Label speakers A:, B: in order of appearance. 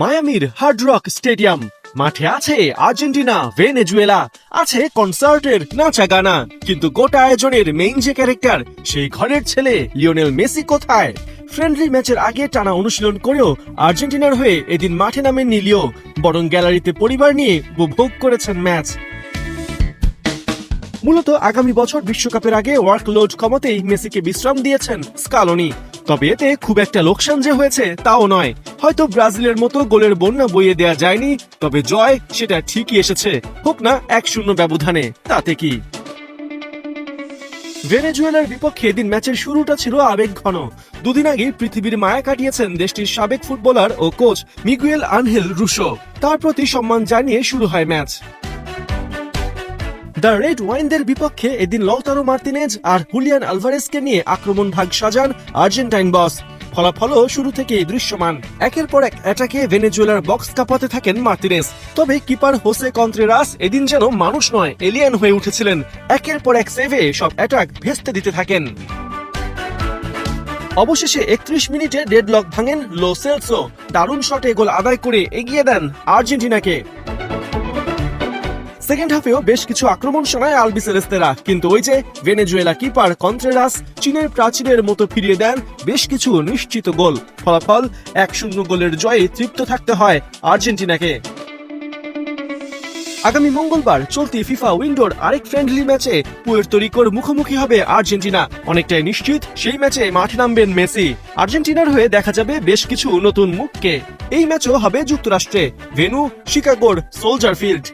A: মায়ামির hard rock stadium. মাঠে আছে Argentina, Venezuela, আছে কনসার্টের নাচা গানা কিন্তু গোটা আয়োজনের মেইন যে ক্যারেক্টার সেই ঘরের ছেলে লিওনেল মেসি কোথায়? ফ্রেন্ডলি ম্যাচের আগে টানা অনুশীলন করেও আর্জেন্টিনার হয়ে এদিন মাঠে নামেননি লিও, বরং গ্যালারিতে পরিবার নিয়ে উপভোগ করেছেন ম্যাচ মূলত আগামী বছর বিশ্বকাপের আগে ওয়ার্কলোড কমাতেই মেসিকে বিশ্রাম দিয়েছেন স্কালোনি। তবে এতে খুব একটা লোকসান যে হয়েছে তাও নয়। হয়তো ব্রাজিলের মতো গোলের বন্যা বইয়ে দেয়া যায়নি, তবে জয় সেটা ঠিকই এসেছে। হোক না, এক শূন্য ব্যবধানে। তাতে কি? ভেনেজুয়েলার বিপক্ষে এদিন ম্যাচের শুরুটা ছিল আবেগ ঘন। দুদিন আগে পৃথিবীর মায়া কাটিয়েছেন দেশটির সাবেক ফুটবলার ও কোচ মিগুয়েল আনহেল রুশো। তার প্রতি সম্মান জানিয়ে শুরু হয় ম্যাচ। দ্য রেড ওয়াইনদের বিপক্ষে এদিন লতারো মার্তিনেজ আর হুলিয়ান আলভারেজকে নিয়ে আক্রমণ ভাগ সাজান আর্জেন্টাইন বস। ফলাফলও শুরু থেকেই দৃশ্যমান। একের পর এক অ্যাটাকে ভেনেজুয়েলার বক্স কাঁপাতে থাকেন মার্তিনেজ তবে কিপার হোসে কন্ত্রেরাস এদিন যেন মানুষ নয় এলিয়ান হয়ে উঠেছিলেন। একের পর এক সেভে সব অ্যাটাক ভেস্তে দিতে থাকেন। অবশেষে একত্রিশ মিনিটে ডেডলক ভাঙেন লো সেলসো। দারুণ শটে গোল আদায় করে এগিয়ে দেন আর্জেন্টিনাকে। সেকেন্ড হাফেও বেশ কিছু আক্রমণ শোনায় আলবিসেলেস্তেরা কিন্তু ওই যে ভেনেজুয়েলা কিপার কন্ট্রেরাস চীনের প্রাচীরের মতো ফিরিয়ে দেন বেশ কিছু নিশ্চিত গোল। ফলাফল এক শূন্য গোলের জয়ে তৃপ্ত থাকতে হয় আর্জেন্টিনাকে। আগামী মঙ্গলবার চলতি ফিফা উইন্ডোর আরেক ফ্রেন্ডলি ম্যাচে পুয়ের্তো রিকোর মুখোমুখি হবে আর্জেন্টিনা। অনেকটাই নিশ্চিত সেই ম্যাচে মাঠে নামবেন মেসি। আর্জেন্টিনার হয়ে দেখা যাবে বেশ কিছু নতুন মুখকে। এই ম্যাচও হবে যুক্তরাষ্ট্রে। ভেনু, শিকাগোর সোলজার ফিল্ড।